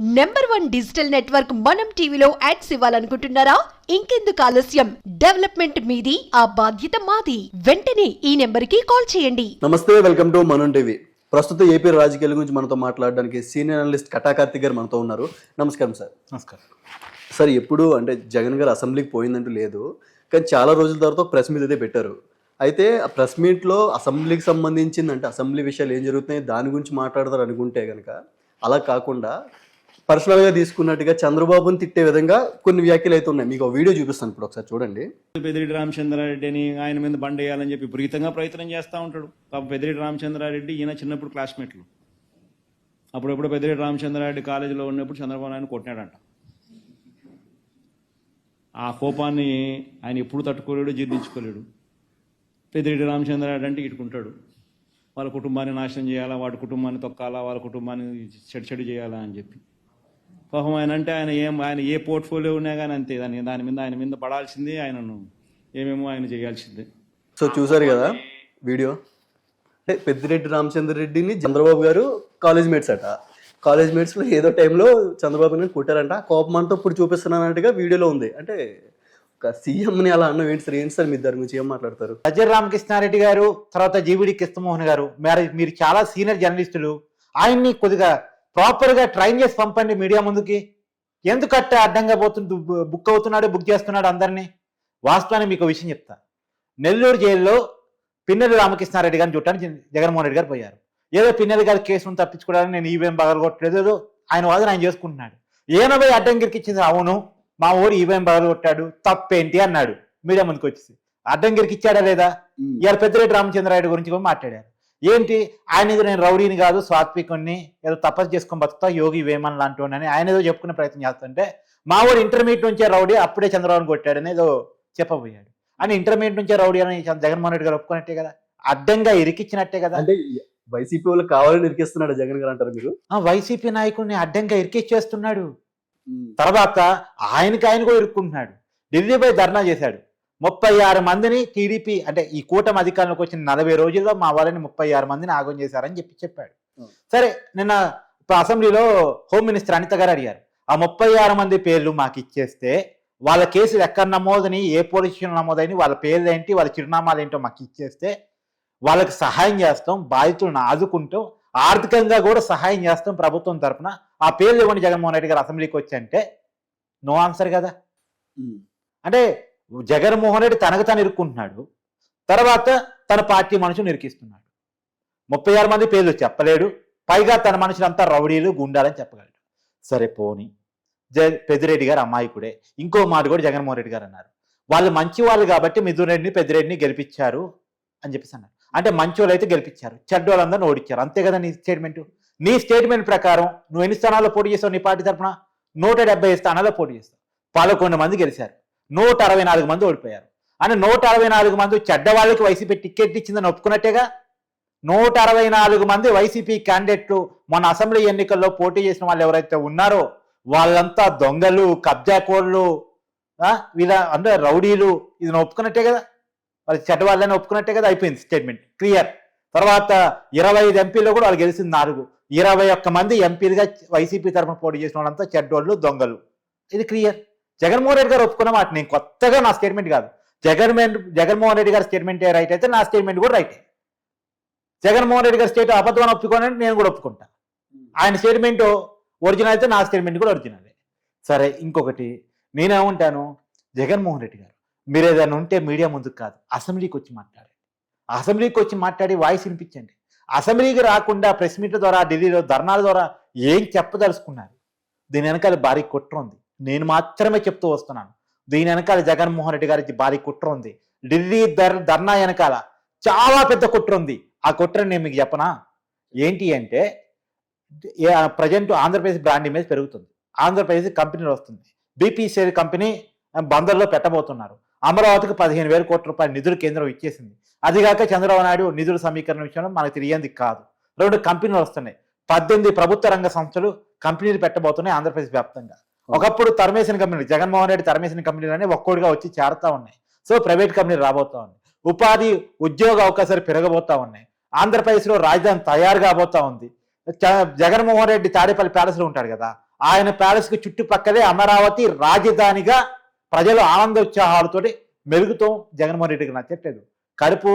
Number one digital network మనం టీవీలో ads ఇవ్వాలనుకుంటున్నారా? ఇంకెందుకు ఆలస్యం? డెవలప్మెంట్ మీది ఆ బాధ్యత మాది. వెంటనే ఈ నెంబర్కి కాల్ చేయండి. నమస్తే వెల్కమ్ టు మనం టీవీ ప్రస్తుత ఏపీ రాజకీయాల గురించి మనతో మాట్లాడడానికి సీనియర్ అనలిస్ట్ కటాకార్తిక్ గారు మనతో ఉన్నారు. నమస్కారం సార్. నమస్కారం. సార్ ఎప్పుడు అంటే జగన్ గారు అసెంబ్లీకి పోయిందంటూ లేదు కానీ చాలా రోజుల తర్వాత ప్రెస్ మీట్ అయితే పెట్టారు. అయితే ఆ ప్రెస్ మీట్లో అసెంబ్లీకి సంబంధించింది అంటే అసెంబ్లీ విషయాలు ఏం జరుగుతున్నాయి దాని గురించి మాట్లాడతారు అనుకుంటే కనుక అలా కాకుండా పర్సనల్గా తీసుకున్నట్టుగా చంద్రబాబుని తిట్టే విధంగా కొన్ని వ్యాఖ్యలు అయితే ఉన్నాయి. మీకు వీడియో చూపిస్తాను ఇప్పుడు ఒకసారి చూడండి. పెద్దిరెడ్డి రామచంద్రారెడ్డి అని ఆయన మీద బండ వేయాలని చెప్పి విపరీతంగా ప్రయత్నం చేస్తూ ఉంటాడు. పాప పెద్దిరెడ్డి రామచంద్రారెడ్డి ఈయన చిన్నప్పుడు క్లాస్మేట్లు. అప్పుడప్పుడు పెద్దిరెడ్డి రామచంద్రారెడ్డి కాలేజీలో ఉన్నప్పుడు చంద్రబాబు నాయుడు కొట్టినాడంట. ఆ కోపాన్ని ఆయన ఎప్పుడు తట్టుకోలేడు జీర్ణించుకోలేడు. పెద్దిరెడ్డి రామచంద్రారెడ్డి అంటే ఇటుకుంటాడు. వాళ్ళ కుటుంబాన్ని నాశనం చేయాలా వాడి కుటుంబాన్ని తొక్కాలా వాళ్ళ కుటుంబాన్ని చెడు చెడు చేయాలా అని చెప్పి. పాపం ఆయన అంటే ఆయన ఏం ఆయన ఏ పోర్ట్ఫోలియో ఉన్నా కానీ అంతే. దాని దాని మీద ఆయన మీద పడాల్సిందే ఆయనను. ఏమేమో ఆయన చేయాల్సిందే. సో చూసారు కదా వీడియో? అంటే పెద్దిరెడ్డి రామచంద్ర రెడ్డిని చంద్రబాబు గారు కాలేజ్ మేట్స్ అట. కాలేజ్ మేట్స్లో ఏదో టైంలో చంద్రబాబు గారిని కొట్టారంట. కోపం అంతా ఇప్పుడు చూపిస్తున్నానంటగా వీడియోలో ఉంది. అంటే ఒక సీఎంని అలా అన్న ఏంటి సార్? ఏంటి సార్ మీ దాని గురించి ఏం మాట్లాడతారు? సజ్జల రామకృష్ణారెడ్డి గారు తర్వాత జీవిడి కృష్ణమోహన్ గారు. మరి మీరు చాలా సీనియర్ జర్నలిస్టులు. ఆయన్ని కొద్దిగా ప్రాపర్గా ట్రైన్ చేసి పంపండి మీడియా ముందుకి. ఎందుకట్ట అడ్డంగా పోతుంది బుక్ అవుతున్నాడు బుక్ చేస్తున్నాడు అందరినీ. వాస్తవాన్ని మీకు విషయం చెప్తా. నెల్లూరు జైల్లో పిన్నెల్లి రామకృష్ణారెడ్డి గారిని చూడటానికి జగన్మోహన్ రెడ్డి గారు పోయారు. ఏదో పిన్నెల్లి గారి కేసును తప్పించుకోవడానికి నేను ఈవీఎం పగలగొట్టలేదు ఏదో ఆయన వాదన ఆయన చేసుకుంటున్నాడు. ఏనబై అడ్డంగిరికి ఇచ్చింది అవును మా ఊరు ఈవీఎం పగలగొట్టాడు తప్పేంటి అన్నాడు. మీడియా ముందుకు వచ్చేసి. అడ్డంగిరికి ఇచ్చాడా లేదా? ఇవాళ పెద్దిరెడ్డి రామచంద్రారెడ్డి గురించి కూడా మాట్లాడారు. ఏంటి? ఆయన ఏదో నేను రౌడీని కాదు స్వాత్వికుణ్ణి ఏదో తపస్సు చేసుకొని బతుకుతా యోగి వేమన్ లాంటి ఆయన ఏదో చెప్పుకునే ప్రయత్నం చేస్తుంటే మా వాడు ఇంటర్మీడియట్ నుంచే రౌడీ అప్పుడే చంద్రబాబుని కొట్టాడని ఏదో చెప్పబోయాడు. అని ఇంటర్మీడియట్ నుంచే రౌడీ అని జగన్మోహన్ రెడ్డి గారు ఒప్పుకున్నట్టే కదా? అడ్డంగా ఇరికిచ్చినట్టే కదా? అంటే వైసీపీ వాళ్ళు కావాలని ఇరికిస్తున్నాడు జగన్ గారు అంటారు మీరు? ఆ వైసీపీ నాయకుడిని అడ్డంగా ఇరికిచ్చేస్తున్నాడు. తర్వాత ఆయనకి ఆయన కూడా ఇరుక్కుంటున్నాడు. ఢిల్లీపై ధర్నా చేశాడు. ముప్పై ఆరు మందిని టీడీపీ అంటే ఈ కూటమి అధికారంలోకి వచ్చిన నలభై రోజుల్లో మా వాళ్ళని ముప్పై ఆరు మందిని ఆగం చేశారని చెప్పి చెప్పాడు. సరే నిన్న ఇప్పుడు అసెంబ్లీలో హోమ్ మినిస్టర్ అనిత గారు అడిగారు. ఆ ముప్పై ఆరు మంది పేర్లు మాకు ఇచ్చేస్తే వాళ్ళ కేసులు ఎక్కడ నమోదని ఏ పోలీస్ నమోదని వాళ్ళ పేర్లు ఏంటి వాళ్ళ చిరునామాలు ఏంటో మాకు ఇచ్చేస్తే వాళ్ళకి సహాయం చేస్తాం బాధితులను ఆదుకుంటాం ఆర్థికంగా కూడా సహాయం చేస్తాం ప్రభుత్వం తరపున. ఆ పేర్లు ఇవ్వండి జగన్మోహన్ రెడ్డి గారు అసెంబ్లీకి వచ్చి అంటే నో ఆన్సర్ కదా? అంటే జగన్మోహన్ రెడ్డి తనకు తను ఇరుక్కుంటున్నాడు. తర్వాత తన పార్టీ మనుషులు ఇరికిస్తున్నాడు. ముప్పై ఆరు మంది పేర్లు చెప్పలేడు. పైగా తన మనుషులంతా రౌడీలు గుండాలని చెప్పగలడు. సరే పోని. జ పెద్దిరెడ్డి గారు అమాయకుడే. ఇంకో మాట కూడా జగన్మోహన్ రెడ్డి గారు అన్నారు. వాళ్ళు మంచి వాళ్ళు కాబట్టి మిథున్ రెడ్డిని పెద్దిరెడ్డిని గెలిపించారు అని చెప్పేసి అన్నారు. అంటే మంచి వాళ్ళు అయితే గెలిపించారు. చెడ్డ వాళ్ళందరినీ ఓడిచ్చారు అంతే కదా నీ స్టేట్మెంట్ నీ స్టేట్మెంట్ ప్రకారం నువ్వు ఎన్ని స్థానాల్లో పోటీ చేస్తావు నీ పార్టీ తరఫున నూట డెబ్బై స్థానాల్లో పోటీ చేస్తావు. పదకొండు మంది గెలిచారు. నూట అరవై నాలుగు మంది ఓడిపోయారు. అని నూట అరవై నాలుగు మంది చెడ్డ వాళ్ళకి వైసీపీ టికెట్ ఇచ్చిందని ఒప్పుకున్నట్టేగా? నూట అరవై నాలుగు మంది వైసీపీ క్యాండిడేట్లు మన అసెంబ్లీ ఎన్నికల్లో పోటీ చేసిన వాళ్ళు ఎవరైతే ఉన్నారో వాళ్ళంతా దొంగలు కబ్జాకోళ్ళు ఆ, వీళ్ళ అంటే రౌడీలు ఇది ఒప్పుకున్నట్టే కదా వాళ్ళు చెడ్డ వాళ్ళని ఒప్పుకున్నట్టే కదా అయిపోయింది స్టేట్మెంట్. క్లియర్. తర్వాత ఇరవై ఐదు ఎంపీలో కూడా వాళ్ళు గెలిచింది నాలుగు. ఇరవై ఒక్క మంది ఎంపీలుగా వైసీపీ తరఫున పోటీ చేసిన వాళ్ళంతా చెడ్డోళ్ళు దొంగలు. ఇది క్లియర్. జగన్మోహన్ రెడ్డి గారు ఒప్పుకున్న మాట నేను కొత్తగా నా స్టేట్మెంట్ కాదు. జగన్ జగన్మోహన్ రెడ్డి గారి స్టేట్మెంట్ రైట్ అయితే నా స్టేట్మెంట్ కూడా రైటే జగన్మోహన్ రెడ్డి గారి స్టేట్ అబద్ధం ఒప్పుకోనంటే నేను కూడా ఒప్పుకుంటా. ఆయన స్టేట్మెంట్ ఒరిజినల్ అయితే నా స్టేట్మెంట్ కూడా ఒరిజినలే సరే ఇంకొకటి నేనేమంటాను? జగన్మోహన్ రెడ్డి గారు మీరు ఏదైనా ఉంటే మీడియా ముందుకు కాదు అసెంబ్లీకి వచ్చి మాట్లాడండి. అసెంబ్లీకి వచ్చి మాట్లాడి వాయిస్ వినిపించండి. అసెంబ్లీకి రాకుండా ప్రెస్ మీట్ ద్వారా ఢిల్లీలో ధర్నాల ద్వారా ఏం చెప్పదలుచుకున్నారు? దీని వెనకాల భారీ కుట్ర ఉంది. నేను మాత్రమే చెప్తూ వస్తున్నాను. దీని వెనకాల జగన్మోహన్ రెడ్డి గారికి భారీ కుట్ర ఉంది. ఢిల్లీ ధర్ ధర్నా వెనకాల చాలా పెద్ద కుట్ర ఉంది. ఆ కుట్ర నేను మీకు చెప్పనా? ఏంటి అంటే ప్రజెంట్ ఆంధ్రప్రదేశ్ బ్రాండ్ ఇమేజ్ పెరుగుతుంది. ఆంధ్రప్రదేశ్ కంపెనీలు వస్తుంది. బీపీసీఎల్ కంపెనీ బందర్లో పెట్టబోతున్నారు. అమరావతికి పదిహేను వేల కోట్ల రూపాయల నిధులు కేంద్రం ఇచ్చేసింది. అదిగాక చంద్రబాబు నాయుడు నిధుల సమీకరణ విషయంలో మనకు తెలియంది కాదు. రెండు కంపెనీలు వస్తున్నాయి. పద్దెనిమిది ప్రభుత్వ రంగ సంస్థలు కంపెనీలు పెట్టబోతున్నాయి ఆంధ్రప్రదేశ్ వ్యాప్తంగా. ఒకప్పుడు తరమేసిన కంపెనీ జగన్మోహన్ రెడ్డి తరమేసిన కంపెనీలన్నీ ఒక్కోడిగా వచ్చి చేరుతా ఉన్నాయి. సో ప్రైవేట్ కంపెనీలు రాబోతా ఉన్నాయి. ఉపాధి ఉద్యోగ అవకాశాలు పెరగబోతా ఉన్నాయి. ఆంధ్రప్రదేశ్లో రాజధాని తయారు కాబోతా ఉంది. జగన్మోహన్ రెడ్డి తాడేపల్లి ప్యాలెస్లో ఉంటాడు కదా. ఆయన ప్యాలెస్కి చుట్టుపక్కలే అమరావతి రాజధానిగా ప్రజలు ఆనందోత్సాహాలతోటి మెరుగుతాం జగన్మోహన్ రెడ్డికి నచ్చట్లేదు కడుపు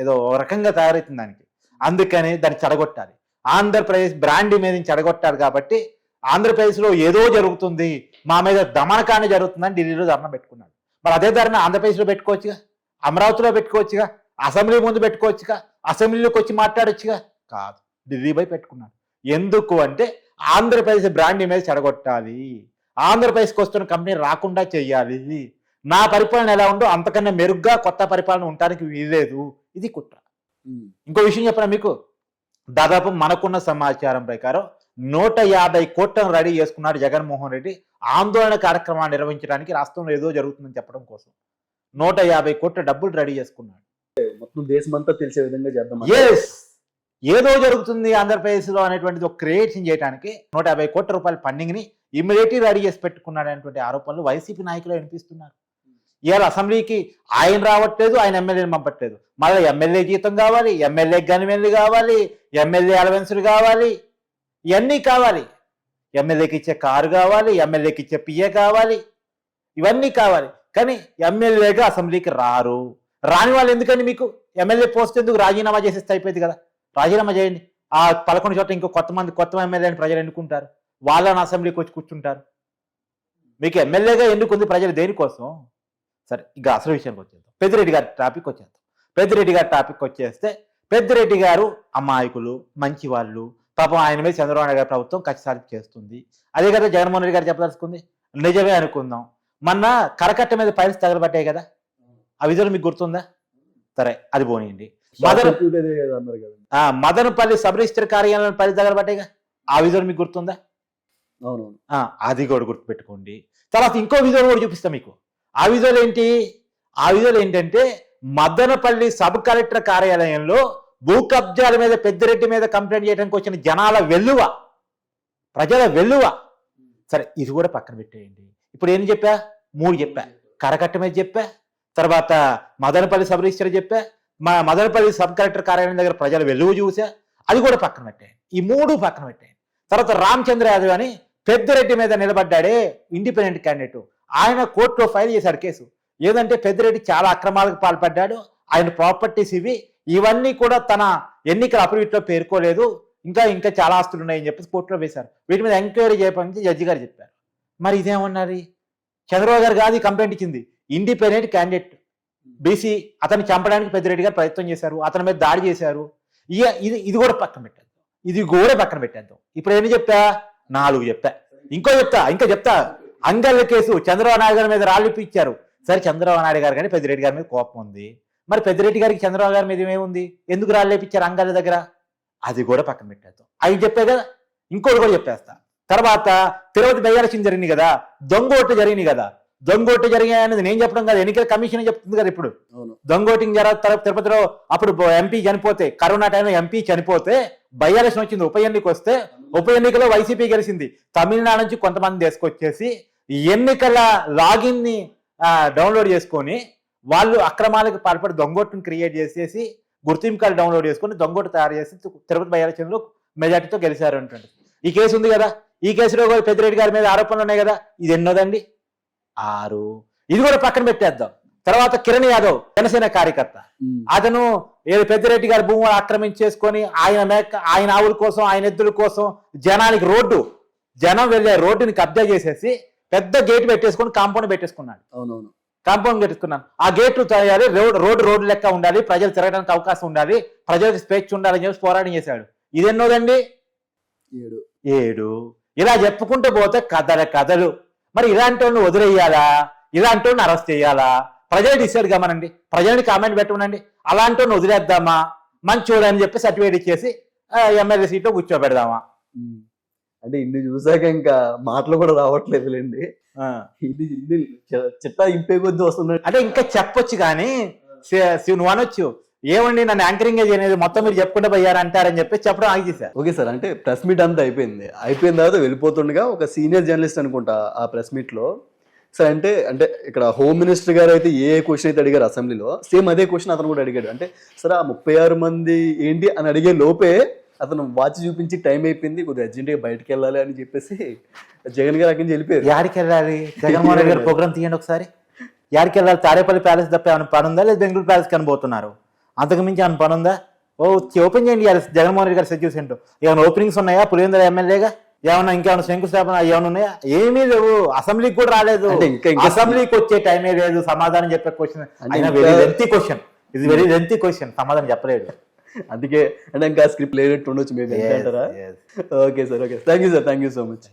ఏదో ఒక రకంగా తయారవుతుంది దానికి. అందుకని దాన్ని చెడగొట్టాలి. ఆంధ్రప్రదేశ్ బ్రాండ్ మీద చెడగొట్టారు కాబట్టి ఆంధ్రప్రదేశ్లో ఏదో జరుగుతుంది మా మీద దమనకాన్ని జరుగుతుందని ఢిల్లీలో ధర్నా పెట్టుకున్నాడు. మరి అదే ధర్నా ఆంధ్రప్రదేశ్లో పెట్టుకోవచ్చుగా? అమరావతిలో పెట్టుకోవచ్చుగా? అసెంబ్లీ ముందు పెట్టుకోవచ్చుగా? అసెంబ్లీలోకి వచ్చి మాట్లాడొచ్చుగా? కాదు. ఢిల్లీ పోయి పెట్టుకున్నాడు. ఎందుకు అంటే ఆంధ్రప్రదేశ్ బ్రాండ్ ఇమేజ్ చెడగొట్టాలి. ఆంధ్రప్రదేశ్కి వస్తున్న కంపెనీ రాకుండా చెయ్యాలి నా పరిపాలన ఎలా ఉందో అంతకన్నా మెరుగ్గా కొత్త పరిపాలన ఉండడానికి వీల్లేదు. ఇది కుట్ర. ఇంకో విషయం చెప్పనా మీకు? దాదాపు మనకున్న సమాచారం ప్రకారం నూట యాభై కోట్లను రెడీ చేసుకున్నాడు జగన్మోహన్ రెడ్డి. ఆందోళన కార్యక్రమాన్ని నిర్వహించడానికి రాష్ట్రంలో ఏదో జరుగుతుందని చెప్పడం కోసం. నూట యాభై కోట్ల డబ్బులు రెడీ చేసుకున్నాడు. మొత్తం దేశమంతా తెలిసే విధంగా చేద్దాం ఎస్ ఏదో జరుగుతుంది ఆంధ్రప్రదేశ్లో అనేటువంటిది ఒక క్రియేషన్ చేయడానికి నూట యాభై కోట్ల రూపాయల ఫండింగ్ని ఇమ్మీడియట్లీ రెడీ చేసి పెట్టుకున్నాడు అనేటువంటి ఆరోపణలు వైసీపీ నాయకులు వినిపిస్తున్నారు. ఇవాళ అసెంబ్లీకి ఆయన రావట్లేదు ఆయన ఎమ్మెల్యేని పంపట్లేదు. మళ్ళీ ఎమ్మెల్యే జీతం కావాలి ఎమ్మెల్యే గనిమెల్లి కావాలి ఎమ్మెల్యే అలవెన్సులు కావాలి. ఇవన్నీ కావాలి. ఎమ్మెల్యేకి ఇచ్చే కారు కావాలి ఎమ్మెల్యేకి ఇచ్చే పిఏ కావాలి ఇవన్నీ కావాలి. కానీ ఎమ్మెల్యేగా అసెంబ్లీకి రారు. రాని వాళ్ళు ఎందుకండి మీకు? ఎమ్మెల్యే పోస్ట్ ఎందుకు రాజీనామా చేసేస్తే అయిపోయింది కదా. రాజీనామా చేయండి. ఆ పదకొండు చోట్ల ఇంకో కొత్త మంది కొత్త ఎమ్మెల్యేని ప్రజలు ఎన్నుకుంటారు. వాళ్ళని అసెంబ్లీకి వచ్చి కూర్చుంటారు. మీకు ఎమ్మెల్యేగా ఎన్నుకుంది ప్రజలు దేనికోసం? సరే ఇక అసలు విషయానికి వచ్చేద్దాం. పెద్దిరెడ్డి గారి టాపిక్ వచ్చేద్దాం. పెద్దిరెడ్డి గారి టాపిక్ వచ్చేస్తే పెద్దిరెడ్డి గారు అమాయకులు మంచి వాళ్ళు పాపం ఆయన మీద చంద్రబాబు గారి ప్రభుత్వం ఖచ్చితంగా చేస్తుంది. అదే కదా జగన్మోహన్ రెడ్డి గారు చెప్పదలుచుకుంది? నిజమే అనుకుందాం. మొన్న కరకట్ట మీద పైల్స్ తగలబట్టాయి కదా? ఆ విధులు మీకు గుర్తుందా? సరే అది పోనీయండి. మదన కదా మదనపల్లి సబ్ రిజిస్టర్ కార్యాలయం పైల్స్ తగలబట్టాయిగా ఆ విధులు మీకు గుర్తుందా? అది కూడా గుర్తుపెట్టుకోండి. తర్వాత ఇంకో విధులు కూడా చూపిస్తాం మీకు. ఆ విధులు ఏంటి? ఆ విధులు ఏంటంటే మదనపల్లి సబ్ కలెక్టర్ కార్యాలయంలో భూ కబ్జాల మీద పెద్దిరెడ్డి మీద కంప్లైంట్ చేయడానికి వచ్చిన జనాల వెల్లువ ప్రజల వెల్లువ. సరే ఇది కూడా పక్కన పెట్టేయండి. ఇప్పుడు ఏం చెప్పా? మూడు చెప్పా. కరకట్ట మీద చెప్పా. తర్వాత మదనపల్లి సబ్ రిజిస్టర్ చెప్పా. మా మదనపల్లి సబ్ కలెక్టర్ కార్యాలయం దగ్గర ప్రజల వెలుగు చూసా. అది కూడా పక్కన పెట్టేయండి. ఈ మూడు పక్కన పెట్టేయండి. తర్వాత రామచంద్ర యాదవ్ అని పెద్దిరెడ్డి మీద నిలబడ్డాడే ఇండిపెండెంట్ క్యాండిడేట్. ఆయన కోర్టులో ఫైల్ చేశాడు కేసు. ఏదంటే పెద్దిరెడ్డి చాలా అక్రమాలకు పాల్పడ్డాడు. ఆయన ప్రాపర్టీస్ ఇవి. ఇవన్నీ కూడా తన ఎన్నికల అప్రీట్లో పేర్కోలేదు. ఇంకా ఇంకా చాలా ఆస్తులు ఉన్నాయని చెప్పేసి కోర్టులో వేశారు. వీటి మీద ఎంక్వైరీ చేయమని జడ్జి గారు చెప్పారు. మరి ఇదేమన్నారు? చంద్రబాబు గారు కాదు కంప్లైంట్ ఇచ్చింది. Independent candidate. బీసీ అతన్ని చంపడానికి పెద్దిరెడ్డి గారు ప్రయత్నం చేశారు. అతని మీద దాడి చేశారు. ఇక ఇది ఇది కూడా పక్కన పెట్టేద్దాం. ఇది కూడా పక్కన పెట్టేద్దాం. ఇప్పుడు ఏమి చెప్పా? నాలుగు చెప్పా. ఇంకో చెప్తా ఇంకా చెప్తా. అంగళ్ళ కేసు చంద్రబాబు నాయుడు గారి మీద రాళ్ళు ఇప్పించారు. సరే చంద్రబాబు నాయుడు గారు కానీ పెద్దిరెడ్డి గారి మీద కోపం ఉంది. మరి పెద్దిరెడ్డి గారికి చంద్రబాబు గారి మీద ఏముంది? ఎందుకు రాళ్ళు లేపించారు అంగళ్ళ దగ్గర? అది కూడా పక్కన పెట్టేద్దాం. అవి చెప్పే కదా ఇంకోటి కూడా చెప్పేస్తా. తర్వాత తిరుపతి బయ్యాలక్ష్మి జరిగింది కదా దొంగోటు జరిగింది కదా. దొంగోటు జరిగాయి అనేది నేను చెప్పడం కాదు ఎన్నికల కమిషన్ చెప్తుంది కదా ఇప్పుడు. దొంగోటింగ్ జర తర- తిరుపతిలో అప్పుడు ఎంపీ చనిపోతే కరోనా టైంలో ఎంపీ చనిపోతే బయ్యాలక్ష్మి వచ్చింది ఉప ఎన్నిక వస్తే ఉప ఎన్నికలో వైసీపీ గెలిచింది. తమిళనాడు నుంచి కొంతమంది తీసుకొచ్చేసి ఎన్నికల లాగిన్ని డౌన్లోడ్ చేసుకొని వాళ్ళు అక్రమాలకు పాల్పడి దొంగోటుని క్రియేట్ చేసేసి గుర్తింపు కార్డు డౌన్లోడ్ చేసుకొని దొంగోటు తయారు చేసి తిరుపతి బయ్యాలక్ష్మిలో మెజార్టీతో గెలిచారు అంటుంది ఈ కేసు ఉంది కదా? ఈ కేసులో పెద్దిరెడ్డి గారి మీద ఆరోపణలు ఉన్నాయి కదా? ఇది ఎన్నోదండి? ఆరు. ఇది కూడా పక్కన పెట్టేద్దాం. తర్వాత కిరణ్ యాదవ్ జనసేన కార్యకర్త. అతను ఏదో పెద్దిరెడ్డి గారి భూములు ఆక్రమించేసుకొని ఆయన మేక ఆయన ఆవుల కోసం ఆయన ఎద్దుల కోసం జనానికి రోడ్డు జనం వెళ్ళే రోడ్డుని కబ్జా చేసేసి పెద్ద గేట్ పెట్టేసుకొని కాంపౌండ్ పెట్టేసుకున్నాడు. అవునవును. కాంపౌండ్ కట్టుకున్నాను ఆ గేట్లు తయారు రోడ్ రోడ్డు రోడ్డు లెక్క ఉండాలి ప్రజలు తిరగడానికి అవకాశం ఉండాలి ప్రజలకు స్వేచ్ఛ ఉండాలని చెప్పి పోరాటం చేశాడు. ఇది ఎన్నోదండి ఏడు. ఏడు. ఇలా చెప్పుకుంటూ పోతే కథల కథలు. మరి ఇలాంటి వాళ్ళని వదిలేయాలా? ఇలాంటి వాళ్ళని అరెస్ట్ చేయాలా? ప్రజలు డిసైడ్ కమనండి. ప్రజల్ని కామెంట్ పెట్టమనండి. అలాంటి వాళ్ళని వదిలేద్దామా? మంచోడు అని చెప్పి సర్టిఫికేట్ ఇచ్చేసి ఎమ్మెల్యే సీట్లో కూర్చోబెడదామా. అంటే ఇన్ని చూసాక ఇంకా మాటలు కూడా రావట్లేదులేండి. ఆ. ఇది ఇన్ని చిట్టా ఇంపే కొద్ది వస్తున్నాడు అంటే ఇంకా చెప్పొచ్చు కానీ నువ్వు అనొచ్చు. ఏమండి నన్ను యాంకరింగ్ చేయలేదు మొత్తం మీరు చెప్పుకుంటూ పోయారు అంటారని చెప్పి చెప్పడం ఆగి చేశారు ఓకే సార్ అంటే ప్రెస్ మీట్ అంతా అయిపోయింది. అయిపోయిన తర్వాత వెళ్ళిపోతుండగా ఒక సీనియర్ జర్నలిస్ట్ అనుకుంటా ఆ ప్రెస్ మీట్లో సార్ అంటే అంటే ఇక్కడ హోమ్ మినిస్టర్ గారు అయితే ఏ క్వశ్చన్ అయితే అడిగారు అసెంబ్లీలో సేమ్ అదే క్వశ్చన్ అతను కూడా అడిగాడు. అంటే సార్ ఆ ముప్పై ఆరు మంది ఏంటి? అని అడిగే లోపే అతను వాచ్ చూపించి టైం అయిపోయింది. కొద్దిగా అర్జెంట్గా బయటకు వెళ్ళాలి అని చెప్పేసి జగన్ గారు అక్కడి నుంచి వెళ్ళిపోయారు. యాడికి వెళ్ళాలి? జగన్మోహన్ రెడ్డి గారు ప్రోగ్రామ్ తీయండి ఒకసారి. యాడికి వెళ్ళాలి? తారేపల్లి ప్యాలెస్ తప్ప ఏమైనా పని ఉందా? లేదా బెంగళూరు ప్యాలెస్ కనబోతున్నారు అంతకు మించి ఏమైనా పని ఉందా? ఓ ఓపెన్ చేయండి జగన్మోహన్ రెడ్డి గారు సెక్యూర్ సెంటర్ ఏమైనా ఓపెనింగ్స్ ఉన్నాయా? పులివెందుల ఎమ్మెల్యేగా? ఏమైనా ఇంకేమైనా శంకుస్థాపన ఏమైనా ఉన్నాయా? ఏమీ లేవు. అసెంబ్లీకి కూడా రాలేదు. అసెంబ్లీకి వచ్చే టైమే లేదు. సమాధానం చెప్పే క్వశ్చన్ వెరీ లెంతీ క్వశ్చన్ ఇది వెరీ లెంతీ క్వశ్చన్ సమాధానం చెప్పలేదు. అందుకే అంటే ఇంకా స్క్రిప్ట్ లేనట్టు ఉండొచ్చు మేబీ అంటారా. Okay sir okay thank you sir thank you so much